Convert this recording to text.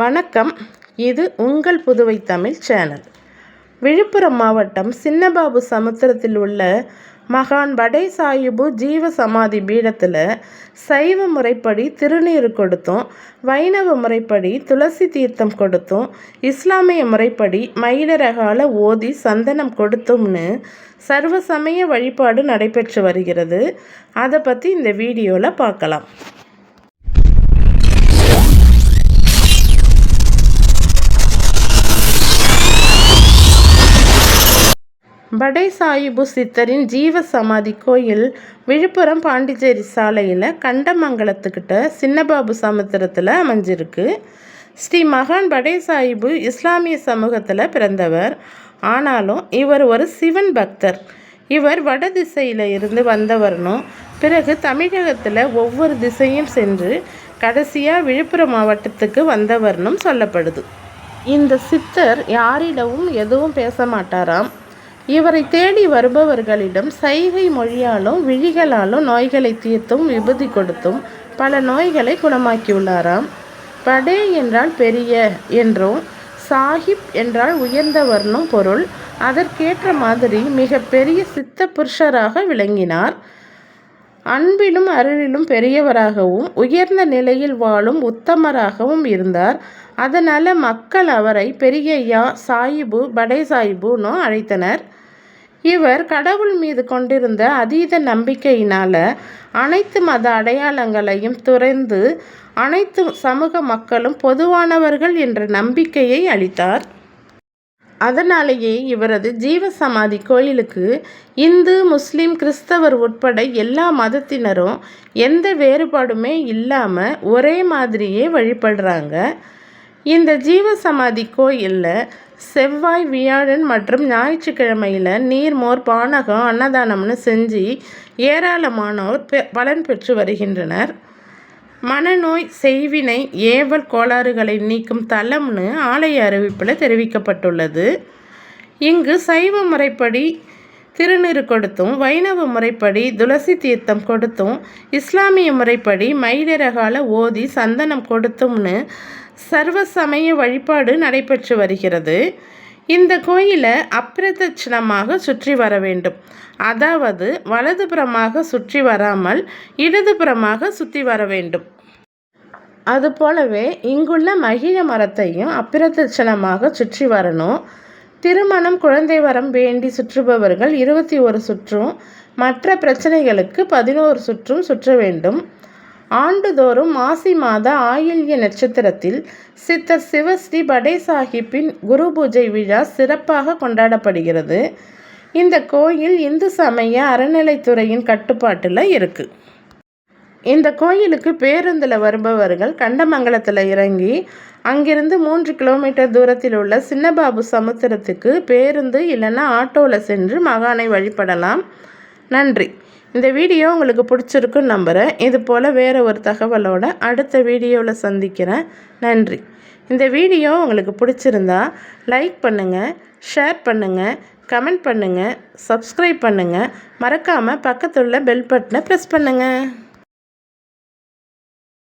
வணக்கம். இது உங்கள் புதுவை தமிழ் சேனல். விழுப்புரம் மாவட்டம் சின்னபாபு சமுத்திரத்தில் உள்ள மகான் படை சாயிபு ஜீவ சமாதி பீடத்தில் சைவ முறைப்படி திருநீர் கொடுத்தும் வைணவ முறைப்படி துளசி தீர்த்தம் கொடுத்தும் இஸ்லாமிய முறைப்படி மயிலரகால ஓதி சந்தனம் கொடுத்தும்னு சர்வ சமய வழிபாடு நடைபெற்று வருகிறது. அதை பற்றி இந்த வீடியோவில் பார்க்கலாம். படை சாயிபு சித்தரின் ஜீவ சமாதி கோயில் விழுப்புரம் பாண்டிச்சேரி சாலையில் கண்டமங்கலத்துக்கிட்ட சின்னபாபு சமுத்திரத்தில் அமைஞ்சிருக்கு. ஸ்ரீ மகான் படை சாயிபு இஸ்லாமிய சமூகத்தில் பிறந்தவர். ஆனாலும் இவர் ஒரு சிவன் பக்தர். இவர் வட திசையில் இருந்து வந்தவர்னும் பிறகு தமிழகத்தில் ஒவ்வொரு திசையும் சென்று கடைசியாக விழுப்புரம் மாவட்டத்துக்கு வந்தவர்னும் சொல்லப்படுது. இந்த சித்தர் யாரிடமும் எதுவும் பேச மாட்டாராம். இவரை தேடி வருபவர்களிடம் சைகை மொழியாலும் விழிகளாலும் நோய்களை தீர்த்தும் விபதி கொடுத்தும் பல நோய்களை குணமாக்கியுள்ளாராம். படே என்றால் பெரிய என்றும் சாஹிப் என்றால் உயர்ந்தவர்னும் பொருள். அதற்கேற்ற மாதிரி மிக பெரிய சித்த புருஷராக விளங்கினார். அன்பிலும் அருளிலும் பெரியவராகவும் உயர்ந்த நிலையில் வாழும் உத்தமராகவும் இருந்தார். அதனால் மக்கள் அவரை பெரியய்யா சாயிபு படை சாயிபுன்னு அழைத்தனர். இவர் கடவுள் மீது கொண்டிருந்த அதீத நம்பிக்கையினால் அனைத்து மத அடையாளங்களையும் துறந்து அனைத்து சமூக மக்களும் பொதுவானவர்கள் என்ற நம்பிக்கையை அளித்தார். அதனாலேயே இவரது ஜீவசமாதி கோயிலுக்கு இந்து முஸ்லீம் கிறிஸ்தவர் உட்பட எல்லா மதத்தினரும் எந்த வேறுபாடுமே இல்லாமல் ஒரே மாதிரியே வழிபடுறாங்க. இந்த ஜீவசமாதி கோயிலில் செவ்வாய் வியாழன் மற்றும் ஞாயிற்றுக்கிழமையில் நீர்மோர் பானகம் அன்னதானம்னு செஞ்சு ஏராளமானோர் பலன் பெற்று வருகின்றனர். மனநோய் செய்வினை ஏவல் கோளாறுகளை நீக்கும் தலம்னு ஆலய அறிவிப்பில் தெரிவிக்கப்பட்டுள்ளது. இங்கு சைவ முறைப்படி திருநீறு கொடுத்தும் வைணவ முறைப்படி துளசி தீர்த்தம் கொடுத்தும் இஸ்லாமிய முறைப்படி மயிலிறகால ஓதி சந்தனம் கொடுத்தும்னு சர்வ சமய வழிபாடு நடைபெற்று வருகிறது. இந்த கோயிலை அப்பிரதட்சிணமாக சுற்றி வர வேண்டும். அதாவது வலதுபுறமாக சுற்றி வராமல் இடதுபுறமாக சுற்றி வர வேண்டும். அதுபோலவே இங்குள்ள மகிழ மரத்தையும் அப்பிரதட்சணமாக சுற்றி வரணும். திருமணம் குழந்தை வரம் வேண்டி சுற்றுபவர்கள் இருபத்தி ஒரு சுற்றும் மற்ற பிரச்சனைகளுக்கு பதினோரு சுற்றும் சுற்ற வேண்டும். ஆண்டுதோறும் மாசி மாத ஆயில்ய நட்சத்திரத்தில் சித்தர் சிவஸ்ரீ படே சாஹிப்பின் குரு பூஜை விழா சிறப்பாக கொண்டாடப்படுகிறது. இந்த கோயில் இந்து சமய அறநிலைத்துறையின் கட்டுப்பாட்டில் இருக்குது இந்த கோயிலுக்கு பேருந்தில் வருபவர்கள் கண்டமங்கலத்தில் இறங்கி அங்கிருந்து மூன்று கிலோமீட்டர் தூரத்தில் உள்ள சின்னபாபு சமுத்திரத்துக்கு பேருந்து இல்லைன்னா ஆட்டோவில் சென்று மகானை வழிபடலாம். நன்றி. இந்த வீடியோ உங்களுக்கு பிடிச்சிருக்குன்னு நம்புகிறேன் இது போல் வேறு ஒரு தகவலோட அடுத்த வீடியோவில் சந்திக்கிறேன். நன்றி. இந்த வீடியோ உங்களுக்கு பிடிச்சிருந்தா லைக் பண்ணுங்கள் ஷேர் பண்ணுங்கள் கமெண்ட் பண்ணுங்கள் சப்ஸ்கிரைப் பண்ணுங்கள் மறக்காமல் பக்கத்துள்ள பெல் பட்டனை ப்ரெஸ் பண்ணுங்கள்